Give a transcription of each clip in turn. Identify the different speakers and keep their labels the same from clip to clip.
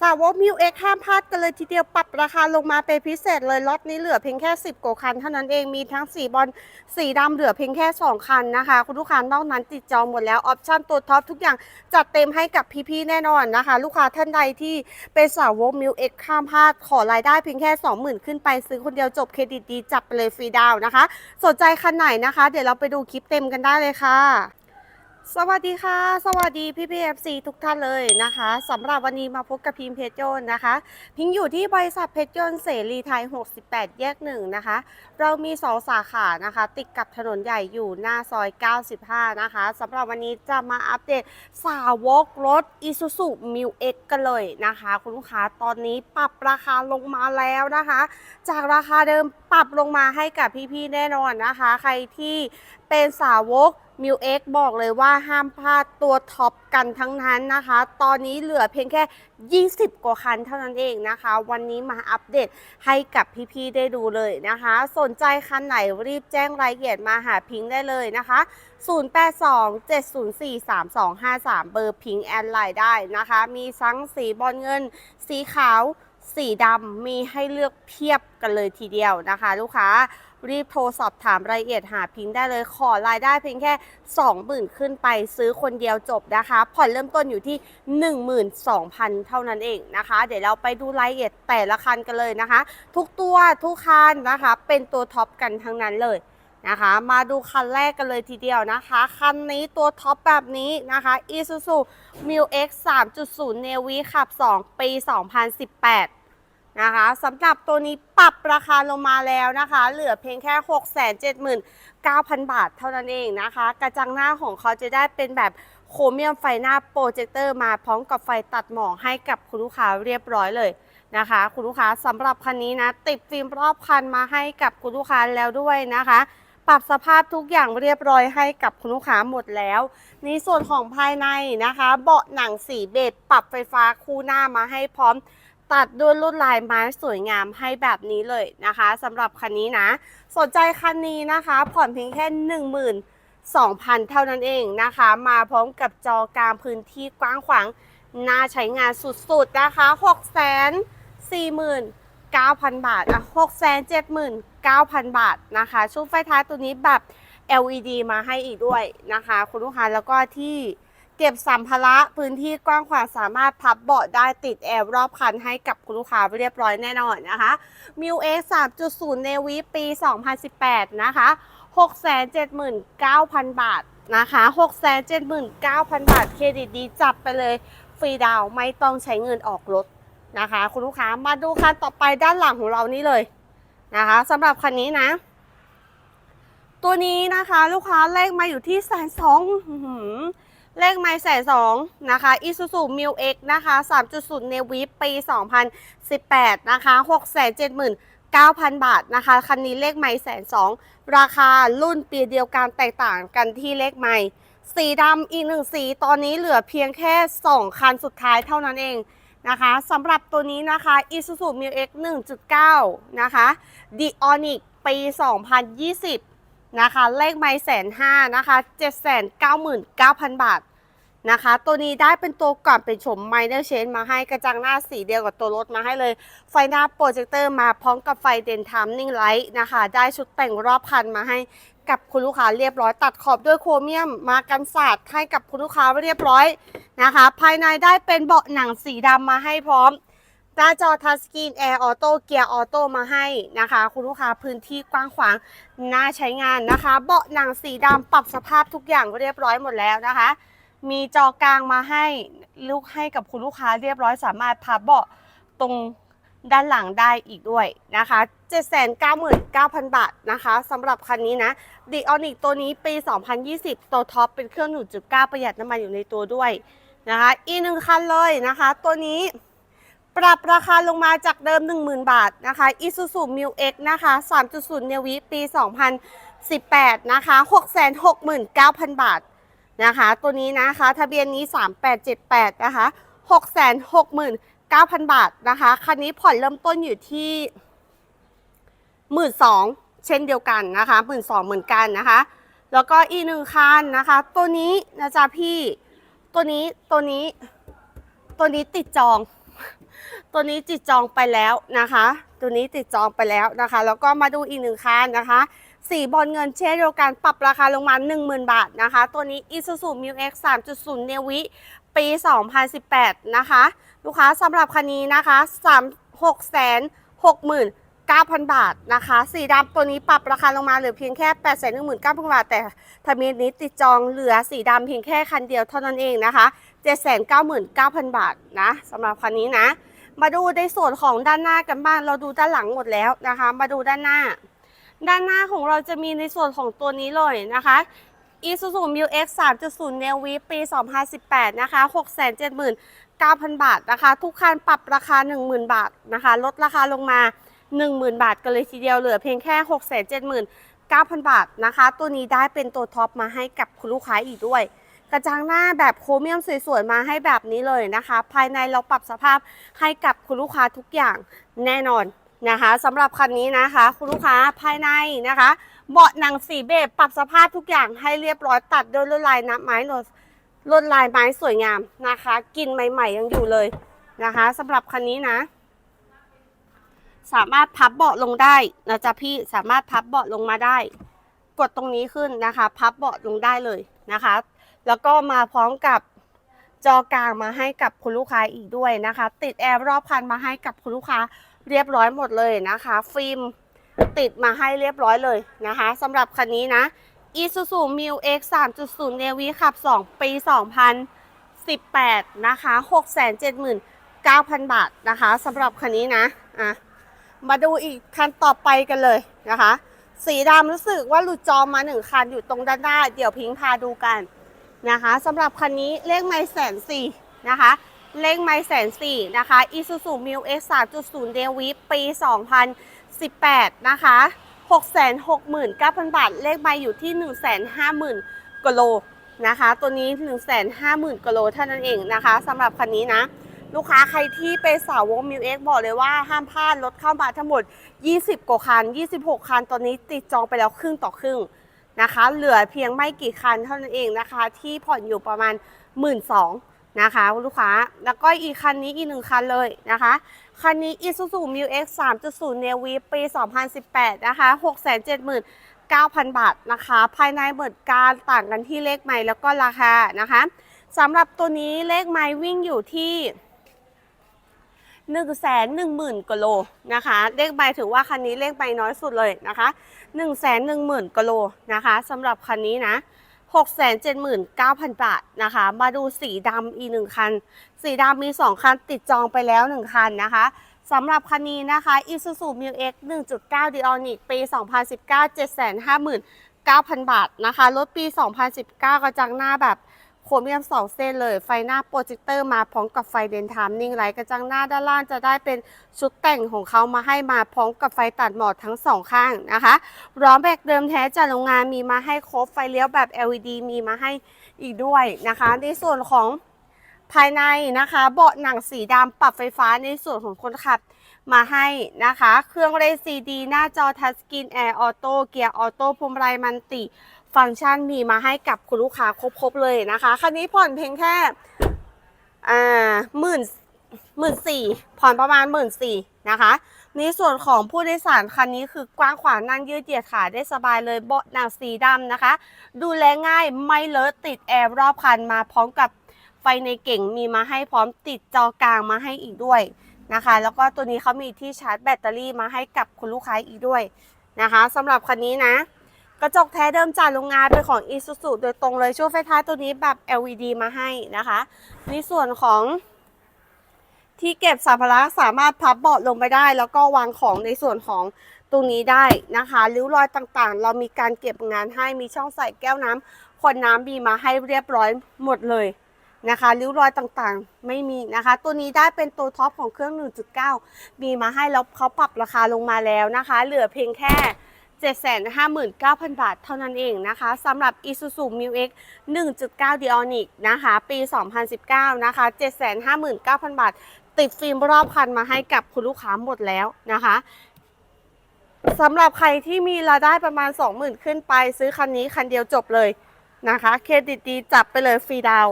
Speaker 1: สาวกมิวเอ็กห้ามพลาดกันเลยทีเดียวปรับราคาลงมาเป็นพิเศษเลยล็อตนี้เหลือเพียงแค่ 10กว่าคันเท่านั้นเองมีทั้งสีบอลสีดำเหลือเพียงแค่ 2 คันนะคะ คุณลูกค้านอกนั้นติดจองหมดแล้วออปชั่นตัวท็อปทุกอย่างจัดเต็มให้กับพี่ๆแน่นอนนะคะ ลูกค้าท่านใดที่เป็นสาวกมิวเอ็กห้ามพลาดขอรายได้เพียงแค่ 20,000 ขึ้นไปซื้อคนเดียวจบเครดิตดีจัดไปเลยฟรีดาวนะคะ สนใจคันไหนนะคะ เดี๋ยวเราไปดูคลิปเต็มกันได้เลยค่ะ สวัสดีค่ะ สวัสดีพี่พีเอฟซีทุกท่านเลยนะคะสำหรับวันนี้มาพบกับพิมพ์เพชรยนต์นะคะ พิงอยู่ที่บริษัทเพชรยนต์เสรีไทย 68 แยกหนึ่งนะคะ เรามี 2 สาขานะคะ ติดกับถนนใหญ่อยู่หน้าซอย 95 นะคะสำหรับวันนี้จะมาอัปเดตสาวกรถ Isuzu m u X กันเลยนะคะ คุณลูกค้าตอนนี้ปรับราคาลงมาแล้วนะคะ จากราคาเดิมปรับลงมาให้กับพี่ๆแน่นอนนะคะ ใครที่เป็นสาวก m ิ u X บอกเลยว่าห้ามพลาดตัวท็อปกันทั้งนั้นนะคะ ตอนนี้เหลือเพียงแค่ 20 กว่าคันเท่านั้นเองนะคะ วันนี้มาอัปเดตให้กับพี่ๆได้ดูเลยนะคะ สนใจคันไหนรีบแจ้งรายละเอียดมาหาพิงค์ได้เลยนะคะ 0827043253 เบอร์พิงค์แอนไลน์ได้นะคะ มีทั้งสีบอลเงิน สีขาว สีดำมีให้เลือกเพียบกันเลยทีเดียวนะคะ ลูกค้ารีบโทรสอบถามรายละเอียดหาพิงได้เลยขอรายได้เพียงแค่ 20,000 ขึ้นไปซื้อคนเดียวจบนะคะ ผ่อนเริ่มต้นอยู่ที่ 12,000 เท่านั้นเองนะคะ เดี๋ยวเราไปดูรายละเอียดแต่ละคันกันเลยนะคะ ทุกตัวทุกคันนะคะ เป็นตัวท็อปกันทั้งนั้นเลยนะคะ มาดูคันแรกกันเลยทีเดียวนะคะ คันนี้ตัวท็อปแบบนี้นะคะ Isuzu m u X 3.0 Navy ขับ 2 ปี 2018 นะคะสำหรับตัวนี้ปรับราคาลงมาแล้วนะคะ เหลือเพียงแค่ 679,000 บาทเท่านั้นเองนะคะ กระจังหน้าของเขาจะได้เป็นแบบโครเมียมไฟหน้าโปรเจคเตอร์มาพร้อมกับไฟตัดหมอกให้กับคุณลูกค้าเรียบร้อยเลยนะคะ คุณลูกค้าสำหรับคันนี้นะ ติดฟิล์มรอบคันมาให้กับคุณลูกค้าแล้วด้วยนะคะ ปรับสภาพทุกอย่างเรียบร้อยให้กับคุณลูกค้าหมดแล้วในส่วนของภายในนะคะ เบาะหนังสีเบจปรับไฟฟ้าคู่หน้ามาให้พร้อม ตัดด้วยลวดลายไม้สวยงามให้แบบนี้เลยนะคะสำหรับคันนี้นะ สนใจคันนี้นะคะ ผ่อนเพียงแค่ 12,000 เท่านั้นเองนะคะ มาพร้อมกับจอกลางพื้นที่กว้างขวางน่าใช้งานสุดๆนะคะ 649,000 บาทอะ679,000 บาทนะคะ ชุดไฟท้ายตัวนี้แบบ LED มาให้อีกด้วยนะคะ คุณลูกค้าแล้วก็ที่ เก็บสัมภาระพื้นที่กว้างขวางสามารถพับเบาะได้ติดแอร์รอบคันให้กับคุณลูกค้าเรียบร้อยแน่นอนนะคะ m i u X 3.0 Navy ปี 2018 นะคะ679,000บาทนะคะ679,000บาท เครดิตดีจับไปเลย ฟรีดาวไม่ต้องใช้เงินออกรถนะคะ คุณลูกค้ามาดูคันต่อไปด้านหลังของเรานี่เลยนะคะสำหรับคันนี้นะ ตัวนี้นะคะลูกค้าเลขมาอยู่ที่แสนสอง เลขไม่แสนสองนะคะ Isuzu m i l X นะคะ 3.0 Navy ปี 2018 นะคะ 679,000 บาทนะคะ คันนี้เลขไม่แสนสองราคารุ่นปีเดียวกันแตกต่างกันที่เลขไม่สีดำอีกหนึ่งสีตอนนี้เหลือเพียงแค่ 2 คันสุดท้ายเท่านั้นเองนะคะสำหรับตัวนี้นะคะ Isuzu m i l X 1.9 นะคะ d i o n i c ปี 2020 นะคะ เลขไม่แสนห้านะคะ799,000บาทนะคะ ตัวนี้ได้เป็นตัวก่อนเป็นชมไมเนอร์เชนมาให้กระจังหน้าสีเดียวกับตัวรถมาให้เลย ไฟหน้าโปรเจคเตอร์มาพร้อมกับไฟเดนทามนิ่งไลท์นะคะ ได้ชุดแต่งรอบคันมาให้กับคุณลูกค้าเรียบร้อยตัดขอบด้วยโครเมียมมากันสาดให้กับคุณลูกค้าเรียบร้อยนะคะ ภายในได้เป็นเบาะหนังสีดำมาให้พร้อม หน้าจอทัชสกรีนแอร์ออโต้เกียร์ออโต้มาให้นะคะ คุณลูกค้าพื้นที่กว้างขวางน่าใช้งานนะคะ เบาะหนังสีดำปรับสภาพทุกอย่างเรียบร้อยหมดแล้วนะคะ มีจอกลางมาให้ลูกให้กับคุณลูกค้าเรียบร้อยสามารถพับเบาะตรงด้านหลังได้อีกด้วยนะคะ 799,000 บาทนะคะสำหรับคันนี้นะดีออนิกตัวนี้ปี 2020 ตัวท็อปเป็นเครื่อง 1.9 ประหยัดน้ำมันอยู่ในตัวด้วยนะคะ อีกหนึ่งคันเลยนะคะ ตัวนี้ ปรับราคาลงมาจากเดิม 10,000 บาทนะคะ Isuzu m u X นะคะ 3.0 Navy ปี 2018 นะคะ 669,000 บาทนะคะ ตัวนี้นะคะ ทะเบียนนี้ 3878 นะคะ 669,000 บาทนะคะ คันนี้ผ่อนเริ่มต้นอยู่ที่ 12,000 เช่นเดียวกันนะคะ 12,000เหมือนกันนะคะ แล้วก็อีกหนึ่งคันนะคะ ตัวนี้นะจ๊ะพี่ ตัวนี้ ตัวนี้ ตัวนี้ติดจอง ตัวนี้ติดจองไปแล้วนะคะ ตัวนี้ติดจองไปแล้วนะคะ แล้วก็มาดูอีกหนึ่งคันนะคะสีบอลเงินเช่นเดียวกันปรับราคาลงมา 10,000 บาทนะคะ ตัวนี้ Isuzu Mu X 3.0 Neo V ปี 2018 นะคะ ลูกค้าสำหรับคันนี้นะคะ3 6 6 9,000 บาทนะคะ สีดำตัวนี้ปรับราคาลงมาเหลือเพียงแค่ 8 1 9 0 0 0 บาท แต่ทะเบียนนี้ติดจองเหลือสีดำเพียงแค่คันเดียวเท่านั้นเองนะคะ 799,000 บาทนะสำหรับคันนี้นะ มาดูในส่วนของด้านหน้ากันบ้างเราดูด้านหลังหมดแล้วนะคะ มาดูด้านหน้า ด้านหน้าของเราจะมีในส่วนของตัวนี้เลยนะคะ Isuzu Mu X 3.0 Neo V ปี 2018 นะคะ 679,000 บาทนะคะ ทุกคันปรับราคา 10,000 บาทนะคะ ลดราคาลงมา 10,000 บาทกันเลยทีเดียวเหลือเพียงแค่ 679,000 บาทนะคะ ตัวนี้ได้เป็นตัวท็อปมาให้กับคุณลูกค้าอีกด้วย กระจังหน้าแบบโครเมียมสวยๆมาให้แบบนี้เลยนะคะ ภายในเราปรับสภาพให้กับคุณลูกค้าทุกอย่างแน่นอนนะคะสำหรับคันนี้นะคะ คุณลูกค้าภายในนะคะ เบาะหนังสีเบจปรับสภาพทุกอย่างให้เรียบร้อยตัดด้วยลวดลายน้ำไม้ลวดลวดลายไม้สวยงามนะคะกลินใหม่ ๆ ยังอยู่เลยนะคะสำหรับคันนี้นะ สามารถพับเบาะลงได้นะจ๊ะพี่สามารถพับเบาะลงมาได้ กดตรงนี้ขึ้นนะคะ พับเบาะลงได้เลยนะคะ แล้วก็มาพร้อมกับจอกลางมาให้กับคุณลูกค้าอีกด้วยนะคะ ติดแอร์รอบคันมาให้กับคุณลูกค้าเรียบร้อยหมดเลยนะคะ ฟิล์มติดมาให้เรียบร้อยเลยนะคะสำหรับคันนี้นะ Isuzu Mu X 3.0 Neo V ขับ 2 ปี 2018 นะคะ679,000 บาทนะคะสำหรับคันนี้นะอะมาดูอีกคันต่อไปกันเลยนะคะ สีดำรู้สึกว่าหลุดจอมาหนึ่งคันอยู่ตรงด้านหน้า เดี๋ยวพิงพาดูกัน นะคะสำหรับคันนี้เลขไม่แสนสี่นะคะเลขไม่แสนสี่นะคะ Isuzu Mu X 3.0 d e v ปี 2018 นะคะ669,000 บาท เลขไม่อยู่ที่ 150,000กิโลนะคะ ตัวนี้ 150,000กิโลเท่านั้นเองนะคะสำหรับคันนี้นะ ลูกค้าใครที่เป็นสาวก Mu X บอกเลยว่าห้ามพลาดรถเข้ามาทั้งหมด 20 กว่าคัน 26 คัน ตอนนี้ติดจองไปแล้วครึ่งต่อครึ่ง นะคะ เหลือเพียงไม่กี่คันเท่านั้นเองนะคะ ที่ผ่อนอยู่ประมาณ 1 2ื่นนะคะลูกค้า แล้วก็อีกคันนี้อีกหนึ่งคันเลยนะคะ คันนี้ Isuzu Mu X 3.0 Neo V ปี 2018 นะคะ 679,000 บาทนะคะ ภายในเหมือนการต่างกันที่เลขไม้แล้วก็ราคานะคะสำหรับตัวนี้เลขไม้วิ่งอยู่ที่ 1 1 0 0 0 0กิโลนะคะ เลขใบถือว่าคันนี้เลขใบน้อยสุดเลยนะคะ1 1 0 0 0 0กิโลนะคะสำหรับคันนี้นะ679,000 บาทนะคะ มาดูสีดำอีกหนึ่งคัน สีดำมี 2 คันติดจองไปแล้ว 1 คันนะคะสำหรับคันนี้นะคะ Isuzu Mu X 1.9 d i o n i c ปี 2019 759,000 บาทนะคะ รถปี 2019 กระจังหน้าแบบ โครเมียมสองเส้นเลย ไฟหน้าโปรเจคเตอร์มาพร้อมกับไฟเดนทามนิ่งไลท์กระจังหน้าด้านล่างจะได้เป็นชุดแต่งของเขามาให้มาพร้อมกับไฟตัดหมอกทั้งสองข้างนะคะล้อแบกเดิมแท้จากโรงงานมีมาให้ครบไฟเลี้ยวแบบ LED มีมาให้อีกด้วยนะคะ ในส่วนของภายในนะคะเบาะหนังสีดำปรับไฟฟ้าในส่วนของคนขับมาให้นะคะ เครื่องเล่นซีดี หน้าจอทัชสกรีนแอร์ออโต้เกียร์ออโต้พวงมาลัยมันติ ฟังก์ชันมีมาให้กับคุณลูกค้าครบๆเลยนะคะคันนี้ผ่อนเพียงแค่อ่าหมื่นหมื่นสี่ผ่อนประมาณหมื่นสี่นะคะในส่วนของผู้โดยสารคันนี้คือกว้างขวางนั่งยืดเหยียดขาได้สบายเลยเบาะหนังสีดำนะคะ ดูแลง่ายไม่เลอะติดแอร์รอบคันมาพร้อมกับไฟในเก่งมีมาให้พร้อมติดจอกลางมาให้อีกด้วยนะคะ แล้วก็ตัวนี้เขามีที่ชาร์จแบตเตอรี่มาให้กับคุณลูกค้าอีกด้วยนะคะสำหรับคันนี้นะ กระจกแท้เดิมจากโรงงานเป็นของ Isuzu โดยตรงเลยช่วงไฟท้ายตัวนี้แบบ LED มาให้นะคะ ในส่วนของที่เก็บสัมภาระสามารถพับเบาะลงไปได้ แล้วก็วางของในส่วนของตรงนี้ได้นะคะริ้วรอยต่างๆ เรามีการเก็บงานให้มีช่องใส่แก้วน้ำขวดน้ำมีมาให้เรียบร้อยหมดเลยนะคะริ้วรอยต่างๆ ไม่มีนะคะ ตัวนี้ได้เป็นตัวท็อปของเครื่อง 1.9 มีมาให้แล้วเขาปรับราคาลงมาแล้วนะคะ เหลือเพียงแค่ 759,000 บาทเท่านั้นเองนะคะสำหรับ Isuzu Mu X 1.9 d i o n i c นะคะ ปี 2019 นะคะ 759,000 บาท ติดฟิล์มรอบคันมาให้กับคุณลูกค้าหมดแล้วนะคะสำหรับใครที่มีรายได้ประมาณ 20,000 ขึ้นไป ซื้อคันนี้คันเดียวจบเลยนะคะ เครดิตดีจับไปเลยฟรีดาว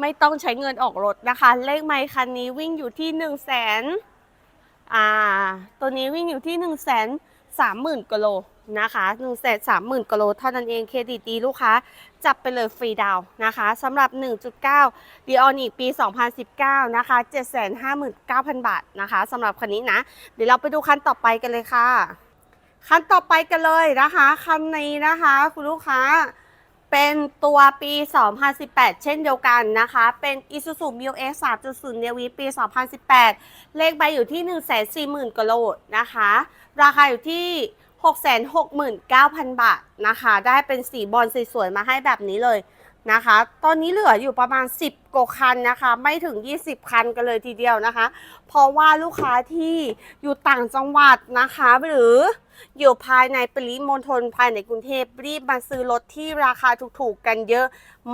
Speaker 1: ไม่ต้องใช้เงินออกรถนะคะ เลขไมค์คันนี้วิ่งอยู่ที่1นึ่งแสนอ่า ตัวนี้วิ่งอยู่ที่1นึ่งแสนสามหมื่นกิโลนะคะ1นึ่งแสนสามหมื่นกิโลเท่านั้นเองเครดิตดีลูกค้า จับไปเลยฟรีดาวนะคะสำหรับ 1.9 d ีออนิกปี 2019 นะคะ 759,000 บาทนะคะสำหรับคันนี้นะ เดี๋ยวเราไปดูคันต่อไปกันเลยค่ะ คันต่อไปกันเลยนะคะ คันนี้นะคะ คุณลูกค้า เป็นตัวปี 2018 เช่นเดียวกันนะคะ เป็น Isuzu m i l X 3.0 Navy ปี 2018 เลขใบอยู่ที่ 140,000กิโลนะคะ ราคาอยู่ที่ 669,000 บาทนะคะ ได้เป็นสีบอลสวยๆ มาให้แบบนี้เลยนะคะ ตอนนี้เหลืออยู่ประมาณ 10กว่าคันนะคะ ไม่ถึง 20 คันกันเลยทีเดียวนะคะ เพราะว่าลูกค้าที่อยู่ต่างจังหวัดนะคะ หรือ อยู่ภายในปริมณฑลภายในกรุงเทพรีบมาซื้อรถที่ราคาถูกๆกันเยอะ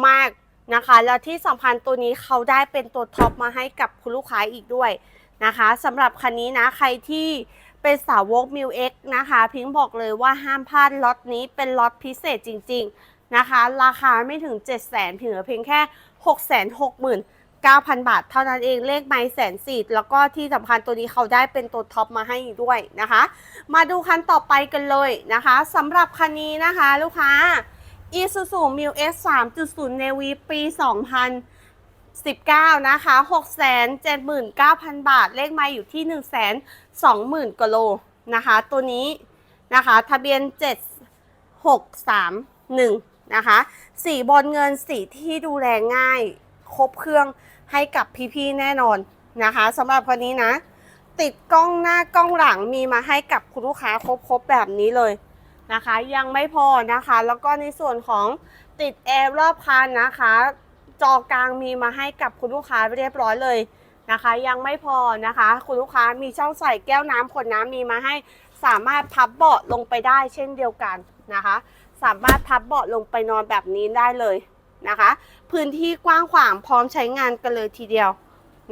Speaker 1: มากนะคะ แล้วที่สำคัญตัวนี้เขาได้เป็นตัวท็อปมาให้กับคุณลูกค้าอีกด้วยนะคะสำหรับคันนี้นะใครที่เป็นสาวกมิวเอ็กนะคะพิงบอกเลยว่าห้ามพลาดล็อตนี้เป็นล็อตพิเศษจริง ๆนะคะ ราคาไม่ถึง 7 0 0 0 0 0ถึงเพียงแค่ 6 6 9 0 0 9,000 บาท เท่านั้นเองเลขไม้แสนสีดแล้วก็ที่สำคัญตัวนี้เขาได้เป็นตัวท็อปมาให้ด้วยนะคะ มาดูคันต่อไปกันเลยนะคะสำหรับคันนี้นะคะ ลูกค้า Isuzu m i l X 3.0 Navy ปี 2019 นะคะ 679,000 บาท เลขไม้อยู่ที่ 120,000กิโลนะคะ ตัวนี้นะคะ ทะเบียน 7631 นะคะ สีบอลเงินสีที่ดูแลง่าย ครบเครื่องให้กับพี่ๆแน่นอนนะคะสำหรับคนนี้นะ ติดกล้องหน้ากล้องหลังมีมาให้กับคุณลูกค้าครบๆแบบนี้เลยนะคะ ยังไม่พอนะคะ แล้วก็ในส่วนของติดแอร์รอบคันนะคะ จอกลางมีมาให้กับคุณลูกค้าเรียบร้อยเลยนะคะ ยังไม่พอนะคะ คุณลูกค้ามีช่องใส่แก้วน้ำขวดน้ำมีมาให้ สามารถพับเบาะลงไปได้เช่นเดียวกันนะคะ สามารถพับเบาะลงไปนอนแบบนี้ได้เลย นะคะ พื้นที่กว้างขวางพร้อมใช้งานกันเลยทีเดียว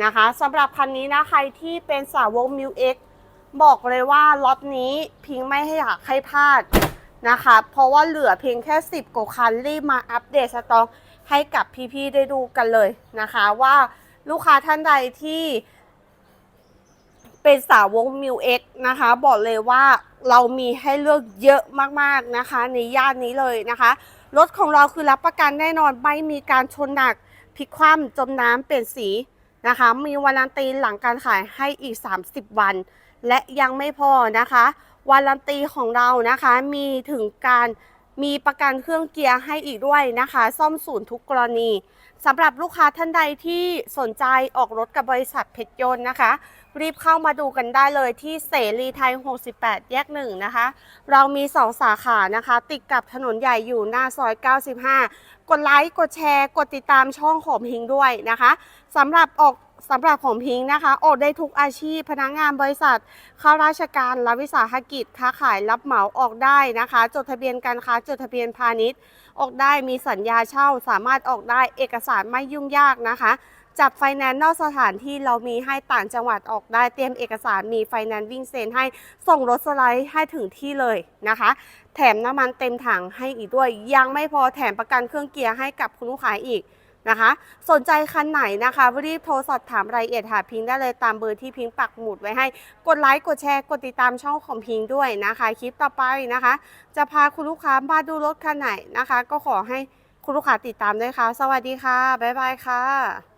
Speaker 1: นะคะสำหรับคันนี้นะใครที่เป็นสาวกมิวเอ็กบอกเลยว่าล็อตนี้พิงไม่ให้อยากให้พลาดนะคะ เพราะว่าเหลือเพียงแค่ 10กว่าคันรีบมาอัปเดตสต็อกให้กับพี่ๆได้ดูกันเลยนะคะว่าลูกค้าท่านใดที่เป็นสาวกมิวเอ็กนะคะ บอกเลยว่าเรามีให้เลือกเยอะมากๆนะคะ ในย่านนี้เลยนะคะ รถของเราคือรับประกันแน่นอน ไม่มีการชนหนักพลิกคว่ำจมน้ำเปลี่ยนสีนะคะ มีวารันตีหลังการขายให้อีก 30 วัน และยังไม่พอนะคะวารันตีของเรานะคะมีถึงการมีประกันเครื่องเกียร์ให้อีกด้วยนะคะ ซ่อมศูนย์ทุกกรณีสำหรับลูกค้าท่านใดที่สนใจออกรถกับบริษัทเพชรยนต์นะคะ รีบเข้ามาดูกันได้เลยที่เสรีไทย 68 แยกหนึ่งนะคะ เรามี 2 สาขานะคะ ติดกับถนนใหญ่อยู่หน้าซอย 95 กดไลค์ กดแชร์ กดติดตามช่องของพิงด้วยนะคะสำหรับออกสำหรับของพิงนะคะออกได้ทุกอาชีพ พนักงานบริษัท ข้าราชการ รัฐวิสาหกิจ ค้าขายรับเหมาออกได้นะคะ จดทะเบียนการค้า จดทะเบียนพาณิชย์ ออกได้มีสัญญาเช่า สามารถออกได้เอกสารไม่ยุ่งยากนะคะ จับไฟแนนซ์นอกสถานที่เรามีให้ต่างจังหวัดออกได้เตรียมเอกสารมีไฟแนนซ์วิ่งเซ็นให้ส่งรถสไลด์ให้ถึงที่เลยนะคะแถมน้ำมันเต็มถังให้อีกด้วย ยังไม่พอแถมประกันเครื่องเกียร์ให้กับคุณลูกค้าอีกนะคะ สนใจคันไหนนะคะรีบโทรสอบถามรายละเอียดหาพิงค์ได้เลยตามเบอร์ที่พิงค์ปักหมุดไว้ให้ กดไลค์กดแชร์กดติดตามช่องของพิงค์ด้วยนะคะ คลิปต่อไปนะคะ จะพาคุณลูกค้ามาดูรถคันไหนนะคะ ก็ขอให้คุณลูกค้าติดตามด้วยค่ะ สวัสดีค่ะ บ๊ายบายค่ะ